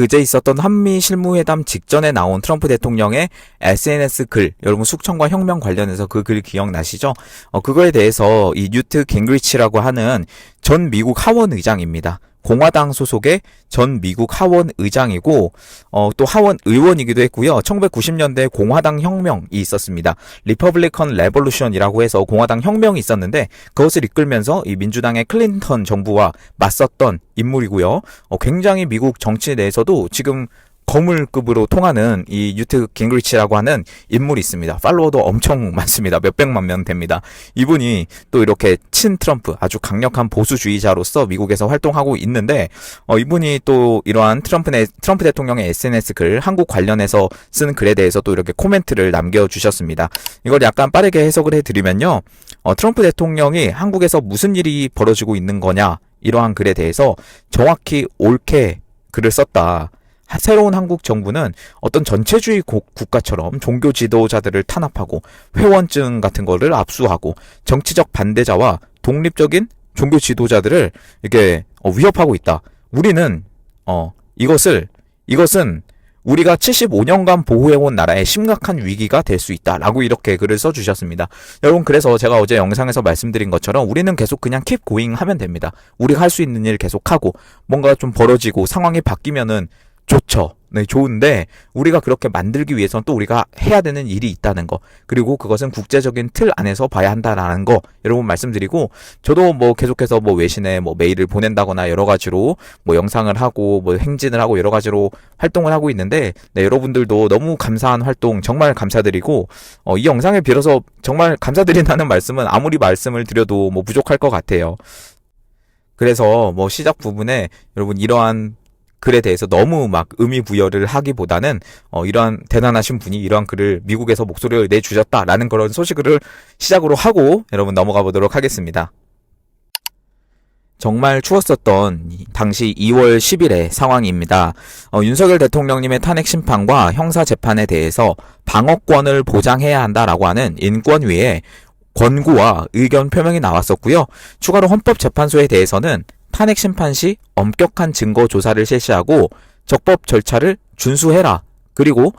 그제 있었던 한미 실무회담 직전에 나온 트럼프 대통령의 SNS 글, 여러분 숙청과 혁명 관련해서 그 글 기억나시죠? 어, 그거에 대해서 이 뉴트 갱그리치라고 하는 전 미국 하원 의장입니다. 공화당 소속의 전 미국 하원 의장이고 어, 또 하원 의원이기도 했고요. 1990년대 공화당 혁명이 있었습니다. 리퍼블리컨 레볼루션이라고 해서 공화당 혁명이 있었는데 그것을 이끌면서 이 민주당의 클린턴 정부와 맞섰던 인물이고요. 어, 굉장히 미국 정치 내에서도 지금 거물급으로 통하는 이 유트 깅그리치라고 하는 인물이 있습니다. 팔로워도 엄청 많습니다. 몇백만 명 됩니다. 이분이 또 이렇게 친 트럼프 아주 강력한 보수주의자로서 미국에서 활동하고 있는데 어, 이분이 또 이러한 트럼프 내, 트럼프 대통령의 SNS 글 한국 관련해서 쓴 글에 대해서 또 이렇게 코멘트를 남겨주셨습니다. 이걸 약간 빠르게 해석을 해드리면요. 어, 트럼프 대통령이 한국에서 무슨 일이 벌어지고 있는 거냐 이러한 글에 대해서 정확히 옳게 글을 썼다. 하- 새로운 한국 정부는 어떤 전체주의 고- 국가처럼 종교 지도자들을 탄압하고 회원증 같은 거를 압수하고 정치적 반대자와 독립적인 종교 지도자들을 이렇게 어, 위협하고 있다. 우리는 어 이것을 이것은 우리가 75년간 보호해온 나라의 심각한 위기가 될 수 있다 라고 이렇게 글을 써주셨습니다. 여러분 그래서 제가 어제 영상에서 말씀드린 것처럼 우리는 계속 그냥 keep going 하면 됩니다. 우리가 할 수 있는 일 계속하고 뭔가 좀 벌어지고 상황이 바뀌면은 좋죠. 네, 좋은데 우리가 그렇게 만들기 위해서는 또 우리가 해야 되는 일이 있다는 거. 그리고 그것은 국제적인 틀 안에서 봐야 한다라는 거. 여러분 말씀드리고 저도 뭐 계속해서 뭐 외신에 뭐 메일을 보낸다거나 여러 가지로 뭐 영상을 하고 뭐 행진을 하고 여러 가지로 활동을 하고 있는데 네, 여러분들도 너무 감사한 활동 정말 감사드리고 어, 이 영상을 빌어서 정말 감사드린다는 말씀은 아무리 말씀을 드려도 뭐 부족할 것 같아요. 그래서 뭐 시작 부분에 여러분 이러한 글에 대해서 너무 막 의미 부여를 하기보다는 어 이러한 대단하신 분이 이러한 글을 미국에서 목소리를 내주셨다라는 그런 소식을 시작으로 하고 여러분 넘어가 보도록 하겠습니다. 정말 추웠었던 이- 당시 2월 10일의 상황입니다. 어, 윤석열 대통령님의 탄핵 심판과 형사 재판에 대해서 방어권을 보장해야 한다라고 하는 인권위의 권고와 의견 표명이 나왔었고요. 추가로 헌법재판소에 대해서는 탄핵 심판 시 엄격한 증거 조사를 실시하고 적법 절차를 준수해라. 그리고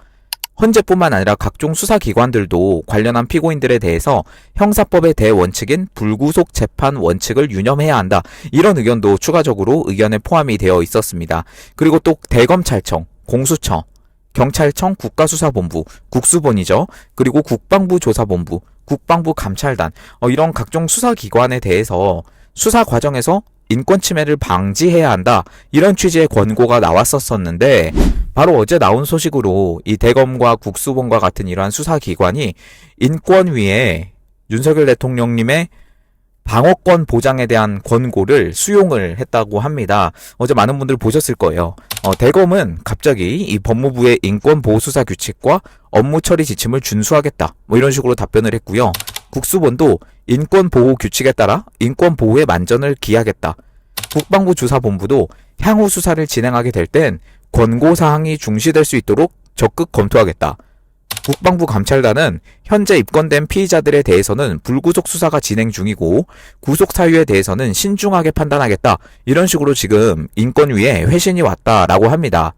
헌재뿐만 아니라 각종 수사기관들도 관련한 피고인들에 대해서 형사법의 대원칙인 불구속 재판 원칙을 유념해야 한다. 이런 의견도 추가적으로 의견에 포함이 되어 있었습니다. 그리고 또 대검찰청, 공수처, 경찰청 국가수사본부, 국수본이죠. 그리고 국방부 조사본부, 국방부 감찰단, 어, 이런 각종 수사기관에 대해서 수사 과정에서 인권 침해를 방지해야 한다. 이런 취지의 권고가 나왔었었는데 바로 어제 나온 소식으로 이 대검과 국수본과 같은 이러한 수사기관이 인권위에 윤석열 대통령님의 방어권 보장에 대한 권고를 수용을 했다고 합니다. 어제 많은 분들 보셨을 거예요. 어, 대검은 갑자기 이 법무부의 인권보호수사 규칙과 업무 처리 지침을 준수하겠다. 뭐 이런 식으로 답변을 했고요. 국수본도 인권 보호 규칙에 따라 인권 보호에 만전을 기하겠다. 국방부 조사본부도 향후 수사를 진행하게 될 땐 권고 사항이 중시될 수 있도록 적극 검토하겠다. 국방부 감찰단은 현재 입건된 피의자들에 대해서는 불구속 수사가 진행 중이고 구속 사유에 대해서는 신중하게 판단하겠다. 이런 식으로 지금 인권위에 회신이 왔다라고 합니다.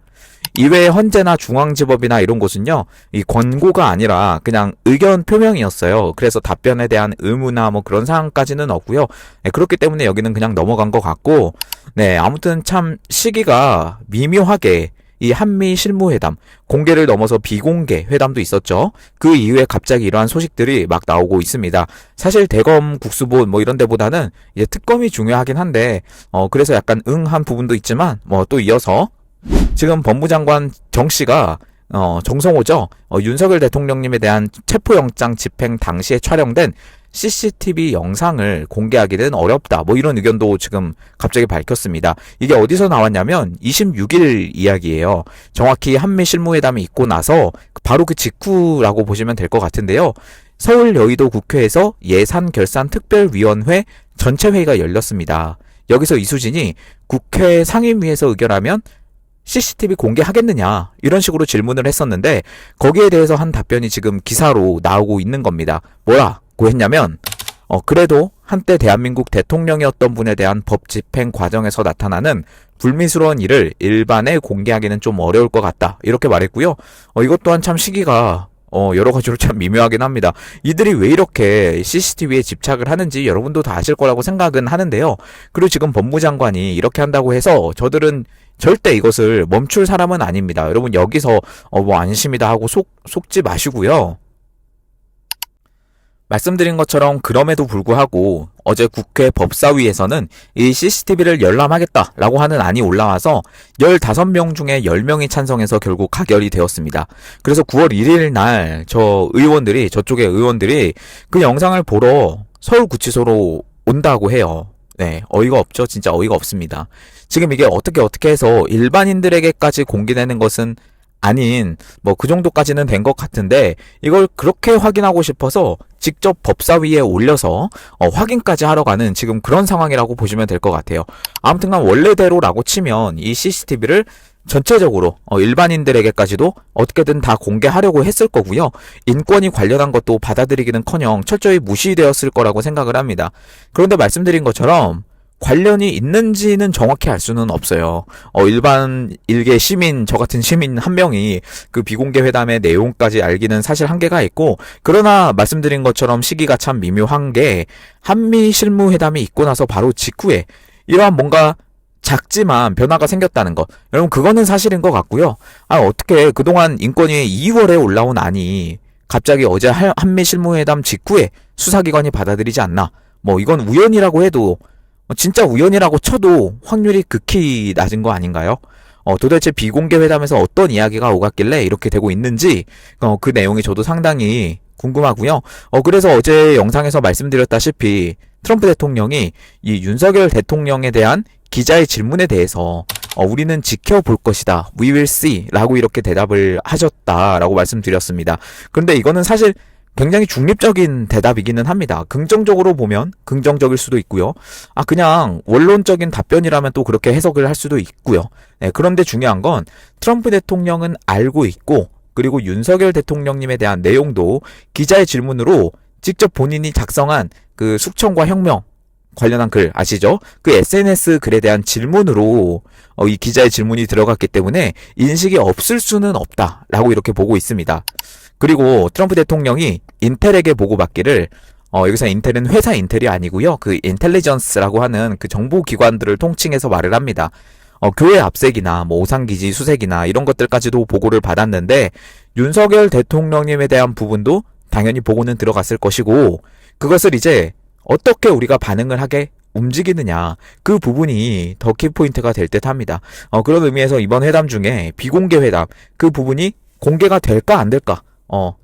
이외에 헌재나 중앙지법이나 이런 곳은요, 이 권고가 아니라 그냥 의견 표명이었어요. 그래서 답변에 대한 의무나 뭐 그런 사항까지는 없고요. 네, 그렇기 때문에 여기는 그냥 넘어간 것 같고, 네, 아무튼 참 시기가 미묘하게 이 한미 실무회담, 공개를 넘어서 비공개 회담도 있었죠. 그 이후에 갑자기 이러한 소식들이 막 나오고 있습니다. 사실 대검 국수본 뭐 이런 데보다는 이제 특검이 중요하긴 한데, 어, 그래서 약간 응한 부분도 있지만, 뭐 또 이어서 지금 법무장관 정 씨가 어, 정성호죠. 어, 윤석열 대통령님에 대한 체포영장 집행 당시에 촬영된 CCTV 영상을 공개하기는 어렵다. 뭐 이런 의견도 지금 갑자기 밝혔습니다. 이게 어디서 나왔냐면 26일 이야기예요. 정확히 한미 실무회담이 있고 나서 바로 그 직후라고 보시면 될 것 같은데요. 서울 여의도 국회에서 예산 결산 특별위원회 전체 회의가 열렸습니다. 여기서 이수진이 국회 상임위에서 의결하면 CCTV 공개하겠느냐 이런 식으로 질문을 했었는데 거기에 대해서 한 답변이 지금 기사로 나오고 있는 겁니다. 뭐라고 했냐면 어 그래도 한때 대한민국 대통령이었던 분에 대한 법 집행 과정에서 나타나는 불미스러운 일을 일반에 공개하기는 좀 어려울 것 같다. 이렇게 말했고요. 어, 이것 또한 참 시기가 어, 여러 가지로 참 미묘하긴 합니다. 이들이 왜 이렇게 CCTV에 집착을 하는지 여러분도 다 아실 거라고 생각은 하는데요. 그리고 지금 법무장관이 이렇게 한다고 해서 저들은 절대 이것을 멈출 사람은 아닙니다. 여러분 여기서 어, 뭐 안심이다 하고 속, 속지 마시고요. 말씀드린 것처럼 그럼에도 불구하고 어제 국회 법사위에서는 이 CCTV를 열람하겠다라고 하는 안이 올라와서 15명 중에 10명이 찬성해서 결국 가결이 되었습니다. 그래서 9월 1일 날 저 의원들이 저쪽의 의원들이 그 영상을 보러 서울구치소로 온다고 해요. 네, 어이가 없죠. 진짜 어이가 없습니다. 지금 이게 어떻게 어떻게 해서 일반인들에게까지 공개되는 것은 아닌 뭐 그 정도까지는 된 것 같은데 이걸 그렇게 확인하고 싶어서 직접 법사위에 올려서 어, 확인까지 하러 가는 지금 그런 상황이라고 보시면 될 것 같아요. 아무튼 간 원래대로라고 치면 이 CCTV를 전체적으로 어, 일반인들에게까지도 어떻게든 다 공개하려고 했을 거고요. 인권이 관련한 것도 받아들이기는커녕 철저히 무시되었을 거라고 생각을 합니다. 그런데 말씀드린 것처럼 관련이 있는지는 정확히 알 수는 없어요. 어, 일반 일개 시민, 저 같은 시민 한 명이 그 비공개 회담의 내용까지 알기는 사실 한계가 있고, 그러나 말씀드린 것처럼 시기가 참 미묘한 게, 한미 실무 회담이 있고 나서 바로 직후에, 이러한 뭔가 작지만 변화가 생겼다는 것. 여러분, 그거는 사실인 것 같고요. 아, 어떻게 그동안 인권위 2월에 올라온 안이 갑자기 어제 한미 실무회담 직후에 수사기관이 받아들이지 않나. 뭐, 이건 우연이라고 해도 어, 진짜 우연이라고 쳐도 확률이 극히 낮은 거 아닌가요? 어, 도대체 비공개 회담에서 어떤 이야기가 오갔길래 이렇게 되고 있는지 어, 그 내용이 저도 상당히 궁금하고요. 어, 그래서 어제 영상에서 말씀드렸다시피 트럼프 대통령이 이 윤석열 대통령에 대한 기자의 질문에 대해서 어, 우리는 지켜볼 것이다. We will see. 라고 이렇게 대답을 하셨다라고 말씀드렸습니다. 그런데 이거는 사실 굉장히 중립적인 대답이기는 합니다. 긍정적으로 보면 긍정적일 수도 있고요. 아 그냥 원론적인 답변이라면 또 그렇게 해석을 할 수도 있고요. 네, 그런데 중요한 건 트럼프 대통령은 알고 있고 그리고 윤석열 대통령님에 대한 내용도 기자의 질문으로 직접 본인이 작성한 그 숙청과 혁명 관련한 글 아시죠? 그 SNS 글에 대한 질문으로 어, 이 기자의 질문이 들어갔기 때문에 인식이 없을 수는 없다라고 이렇게 보고 있습니다. 그리고 트럼프 대통령이 인텔에게 보고받기를 어, 여기서 인텔은 회사 인텔이 아니고요. 그 인텔리전스라고 하는 그 정보기관들을 통칭해서 말을 합니다. 어, 교회 압색이나 뭐 오상기지 수색이나 이런 것들까지도 보고를 받았는데 윤석열 대통령님에 대한 부분도 당연히 보고는 들어갔을 것이고 그것을 이제 어떻게 우리가 반응을 하게 움직이느냐 그 부분이 더 키포인트가 될 듯 합니다. 어, 그런 의미에서 이번 회담 중에 비공개 회담 그 부분이 공개가 될까 안 될까 어,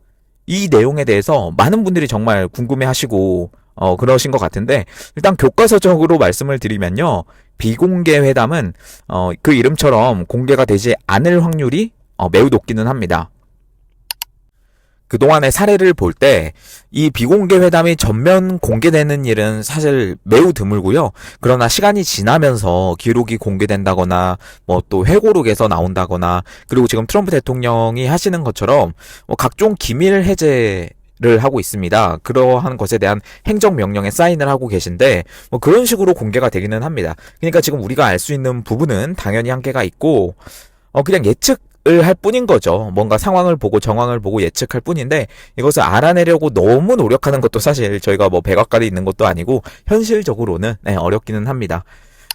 이 내용에 대해서 많은 분들이 정말 궁금해 하시고, 어, 그러신 것 같은데, 일단 교과서적으로 말씀을 드리면요. 비공개 회담은, 어, 그 이름처럼 공개가 되지 않을 확률이 어, 매우 높기는 합니다. 그동안의 사례를 볼 때 이 비공개 회담이 전면 공개되는 일은 사실 매우 드물고요. 그러나 시간이 지나면서 기록이 공개된다거나 뭐 또 회고록에서 나온다거나 그리고 지금 트럼프 대통령이 하시는 것처럼 뭐 각종 기밀 해제 를 하고 있습니다. 그러한 것에 대한 행정 명령에 사인을 하고 계신데 뭐 그런 식으로 공개가 되기는 합니다. 그러니까 지금 우리가 알 수 있는 부분은 당연히 한계가 있고 어 그냥 예측 할 뿐인 거죠. 뭔가 상황을 보고 정황을 보고 예측할 뿐인데 이것을 알아내려고 너무 노력하는 것도 사실 저희가 뭐 백악관에 있는 것도 아니고 현실적으로는 네, 어렵기는 합니다.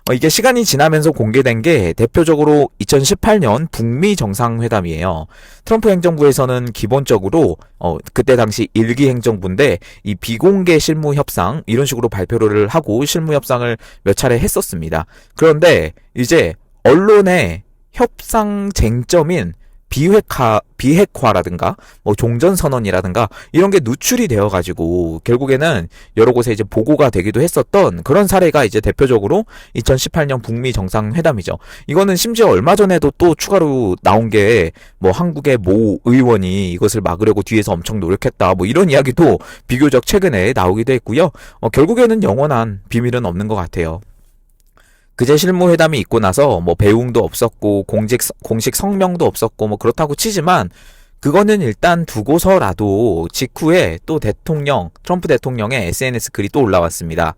어, 이게 시간이 지나면서 공개된 게 대표적으로 2018년 북미 정상회담이에요. 트럼프 행정부에서는 기본적으로 어, 그때 당시 일기 행정부인데 이 비공개 실무 협상 이런 식으로 발표를 하고 실무 협상을 몇 차례 했었습니다. 그런데 이제 언론에 협상 쟁점인 비핵화, 비핵화라든가, 뭐 종전선언이라든가, 이런 게 누출이 되어가지고, 결국에는 여러 곳에 이제 보고가 되기도 했었던 그런 사례가 이제 대표적으로 2018년 북미 정상회담이죠. 이거는 심지어 얼마 전에도 또 추가로 나온 게, 뭐 한국의 모 의원이 이것을 막으려고 뒤에서 엄청 노력했다, 뭐 이런 이야기도 비교적 최근에 나오기도 했고요. 어, 결국에는 영원한 비밀은 없는 것 같아요. 그제 실무회담이 있고 나서 뭐 배웅도 없었고 공직 공식 성명도 없었고 뭐 그렇다고 치지만 그거는 일단 두고서라도 직후에 또 대통령 트럼프 대통령의 SNS 글이 또 올라왔습니다.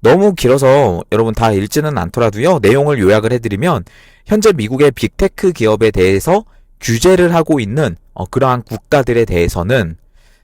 너무 길어서 여러분 다 읽지는 않더라도요. 내용을 요약을 해드리면 현재 미국의 빅테크 기업에 대해서 규제를 하고 있는 어, 그러한 국가들에 대해서는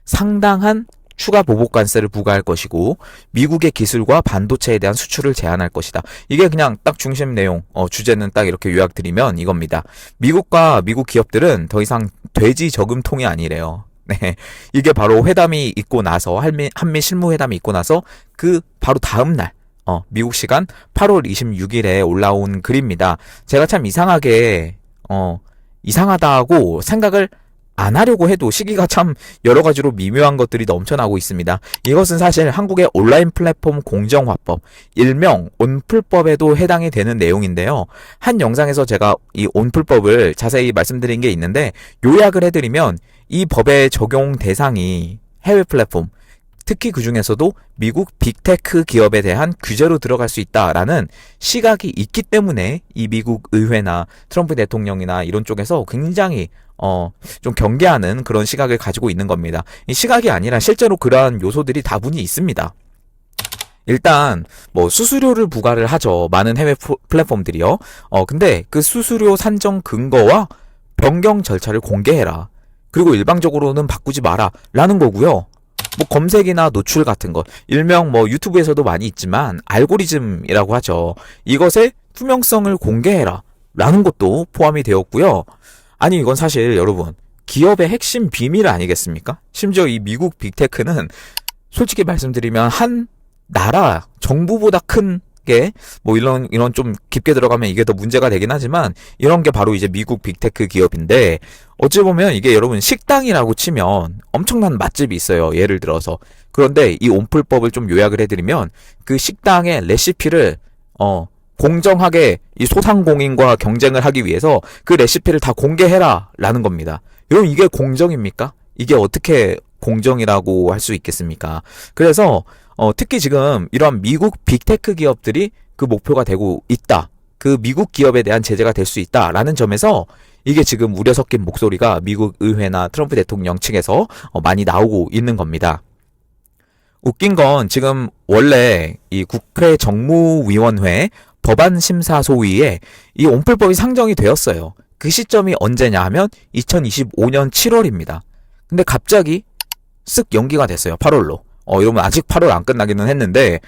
상당한 추가 보복 관세를 부과할 것이고 미국의 기술과 반도체에 대한 수출을 제한할 것이다. 이게 그냥 딱 중심 내용 어, 주제는 딱 이렇게 요약드리면 이겁니다. 미국과 미국 기업들은 더 이상 돼지 저금통이 아니래요. 네. 이게 바로 회담이 있고 나서 한미, 한미 실무회담이 있고 나서 그 바로 다음 날 어, 미국 시간 8월 26일에 올라온 글입니다. 제가 참 이상하게 어, 이상하다고 생각을 안 하려고 해도 시기가 참 여러 가지로 미묘한 것들이 넘쳐나고 있습니다. 이것은 사실 한국의 온라인 플랫폼 공정화법, 일명 온풀법에도 해당이 되는 내용인데요. 한 영상에서 제가 이 온풀법을 자세히 말씀드린 게 있는데 요약을 해드리면 이 법의 적용 대상이 해외 플랫폼, 특히 그 중에서도 미국 빅테크 기업에 대한 규제로 들어갈 수 있다라는 시각이 있기 때문에 이 미국 의회나 트럼프 대통령이나 이런 쪽에서 굉장히 어, 좀 경계하는 그런 시각을 가지고 있는 겁니다. 이 시각이 아니라 실제로 그러한 요소들이 다분히 있습니다. 일단 뭐 수수료를 부과를 하죠. 많은 해외 프- 플랫폼들이요. 어 근데 그 수수료 산정 근거와 변경 절차를 공개해라. 그리고 일방적으로는 바꾸지 마라라는 거고요. 뭐 검색이나 노출 같은 것, 일명 뭐 유튜브에서도 많이 있지만 알고리즘이라고 하죠. 이것의 투명성을 공개해라. 라는 것도 포함이 되었고요. 아니 이건 사실 여러분 기업의 핵심 비밀 아니겠습니까? 심지어 이 미국 빅테크는 솔직히 말씀드리면 한 나라 정부보다 큰 게 뭐 이런 이런 좀 깊게 들어가면 이게 더 문제가 되긴 하지만 이런 게 바로 이제 미국 빅테크 기업인데 어찌 보면 이게 여러분 식당이라고 치면 엄청난 맛집이 있어요. 예를 들어서 그런데 이 온풀법을 좀 요약을 해드리면 그 식당의 레시피를 어 공정하게 이 소상공인과 경쟁을 하기 위해서 그 레시피를 다 공개해라 라는 겁니다. 여러분 이게 공정입니까? 이게 어떻게 공정이라고 할 수 있겠습니까? 그래서 어, 특히 지금 이러한 미국 빅테크 기업들이 그 목표가 되고 있다. 그 미국 기업에 대한 제재가 될 수 있다라는 점에서 이게 지금 우려 섞인 목소리가 미국 의회나 트럼프 대통령 측에서 어, 많이 나오고 있는 겁니다. 웃긴 건 지금 원래 이 국회 정무위원회 법안 심사 소위에 이 온풀법이 상정이 되었어요. 그 시점이 언제냐 하면 2025년 7월입니다. 근데 갑자기 쓱 연기가 됐어요. 8월로. 어, 이러면 아직 8월 안 끝나기는 했는데,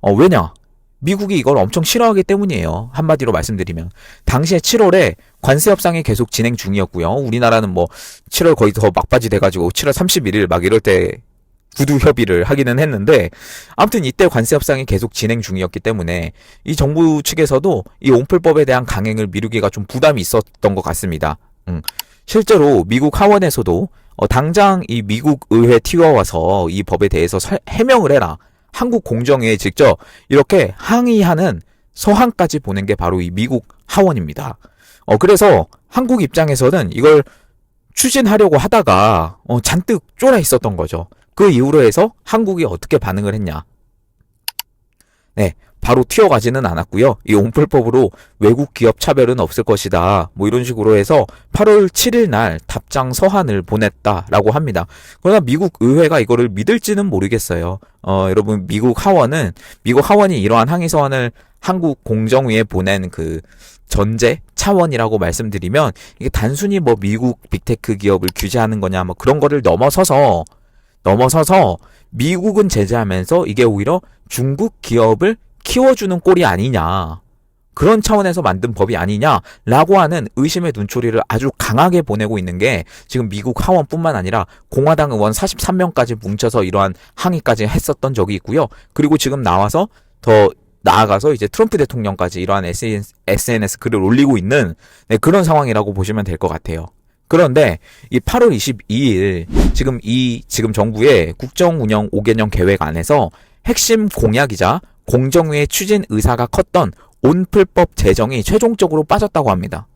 어, 왜냐? 미국이 이걸 엄청 싫어하기 때문이에요. 한마디로 말씀드리면. 당시에 7월에 관세 협상이 계속 진행 중이었고요. 우리나라는 뭐 7월 거의 더 막바지 돼가지고 7월 31일 막 이럴 때 구두 협의를 하기는 했는데 아무튼 이때 관세 협상이 계속 진행 중이었기 때문에 이 정부 측에서도 이 온풀법에 대한 강행을 미루기가 좀 부담이 있었던 것 같습니다. 음. 실제로 미국 하원에서도 어, 당장 이 미국 의회 튀어와서 이 법에 대해서 설- 해명을 해라. 한국 공정위에 직접 이렇게 항의하는 서한까지 보낸 게 바로 이 미국 하원입니다. 어, 그래서 한국 입장에서는 이걸 추진하려고 하다가 어, 잔뜩 쫄아 있었던 거죠. 그 이후로 해서 한국이 어떻게 반응을 했냐. 네, 바로 튀어가지는 않았고요. 이 온풀법으로 외국 기업 차별은 없을 것이다. 뭐 이런 식으로 해서 8월 7일 날 답장 서한을 보냈다라고 합니다. 그러나 미국 의회가 이거를 믿을지는 모르겠어요. 어, 여러분 미국 하원은 미국 하원이 이러한 항의 서한을 한국 공정위에 보낸 그 전제 차원이라고 말씀드리면 이게 단순히 뭐 미국 빅테크 기업을 규제하는 거냐 뭐 그런 거를 넘어서서 넘어서서 미국은 제재하면서 이게 오히려 중국 기업을 키워주는 꼴이 아니냐. 그런 차원에서 만든 법이 아니냐라고 하는 의심의 눈초리를 아주 강하게 보내고 있는 게 지금 미국 하원뿐만 아니라 공화당 의원 43명까지 뭉쳐서 이러한 항의까지 했었던 적이 있고요. 그리고 지금 나와서 더 나아가서 이제 트럼프 대통령까지 이러한 SNS 글을 올리고 있는 네, 그런 상황이라고 보시면 될 것 같아요. 그런데 이 8월 22일 지금 이 지금 정부의 국정 운영 5개년 계획 안에서 핵심 공약이자 공정위의 추진 의사가 컸던 온풀법 제정이 최종적으로 빠졌다고 합니다.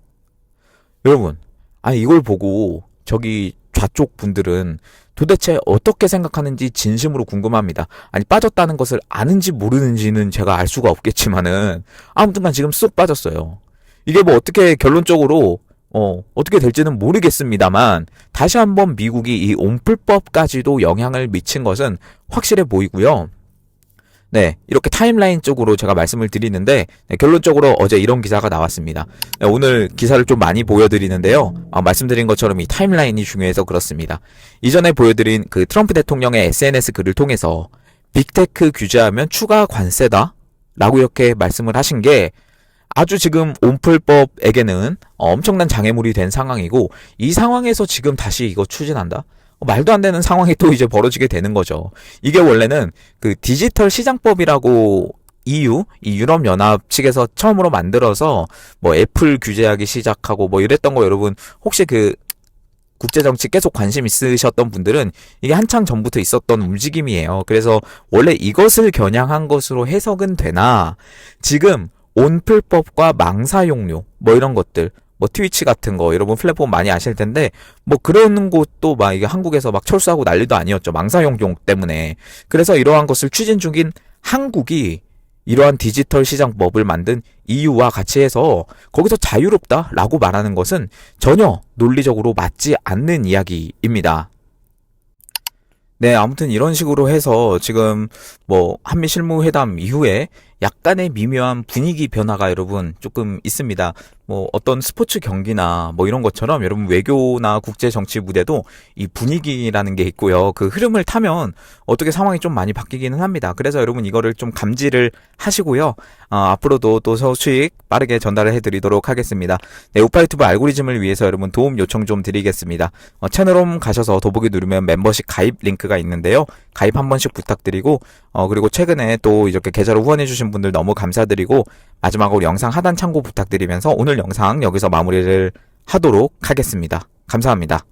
여러분, 아니 이걸 보고 저기 좌쪽 분들은 도대체 어떻게 생각하는지 진심으로 궁금합니다. 아니 빠졌다는 것을 아는지 모르는지는 제가 알 수가 없겠지만은 아무튼간 지금 쏙 빠졌어요. 이게 뭐 어떻게 결론적으로 어, 어떻게 될지는 모르겠습니다만, 다시 한번 미국이 이 온풀법까지도 영향을 미친 것은 확실해 보이고요. 네, 이렇게 타임라인 쪽으로 제가 말씀을 드리는데 네, 결론적으로 어제 이런 기사가 나왔습니다. 네, 오늘 기사를 좀 많이 보여드리는데요. 아, 말씀드린 것처럼 이 타임라인이 중요해서 그렇습니다. 이전에 보여드린 그 트럼프 대통령의 SNS 글을 통해서 빅테크 규제하면 추가 관세다? 라고 이렇게 말씀을 하신 게 아주 지금 온풀법에게는 어, 엄청난 장애물이 된 상황이고 이 상황에서 지금 다시 이거 추진한다? 어, 말도 안 되는 상황이 또 이제 벌어지게 되는 거죠. 이게 원래는 그 디지털 시장법이라고 EU, 이 유럽연합 측에서 처음으로 만들어서 뭐 애플 규제하기 시작하고 뭐 이랬던 거 여러분 혹시 그 국제정치 계속 관심 있으셨던 분들은 이게 한창 전부터 있었던 움직임이에요. 그래서 원래 이것을 겨냥한 것으로 해석은 되나 지금 온플법과 망사용료 뭐 이런 것들 뭐 트위치 같은 거 여러분 플랫폼 많이 아실 텐데 뭐 그런 곳도 막 이게 한국에서 막 철수하고 난리도 아니었죠 망사용료 때문에 그래서 이러한 것을 추진 중인 한국이 이러한 디지털 시장법을 만든 EU와 같이 해서 거기서 자유롭다라고 말하는 것은 전혀 논리적으로 맞지 않는 이야기입니다. 네, 아무튼 이런 식으로 해서 지금 뭐 한미 실무회담 이후에 약간의 미묘한 분위기 변화가 여러분 조금 있습니다. 뭐 어떤 스포츠 경기나 뭐 이런 것처럼 여러분 외교나 국제 정치 무대도 이 분위기라는 게 있고요. 그 흐름을 타면 어떻게 상황이 좀 많이 바뀌기는 합니다. 그래서 여러분 이거를 좀 감지를 하시고요. 어, 앞으로도 또 소식 빠르게 전달을 해드리도록 하겠습니다. 네, 우파 유튜브 알고리즘을 위해서 여러분 도움 요청 좀 드리겠습니다. 어, 채널홈 가셔서 더보기 누르면 멤버십 가입 링크가 있는데요. 가입 한 번씩 부탁드리고 어, 그리고 최근에 또 이렇게 계좌로 후원해 주신 분들 너무 감사드리고 마지막으로 영상 하단 참고 부탁드리면서 오늘 영상 여기서 마무리를 하도록 하겠습니다. 감사합니다.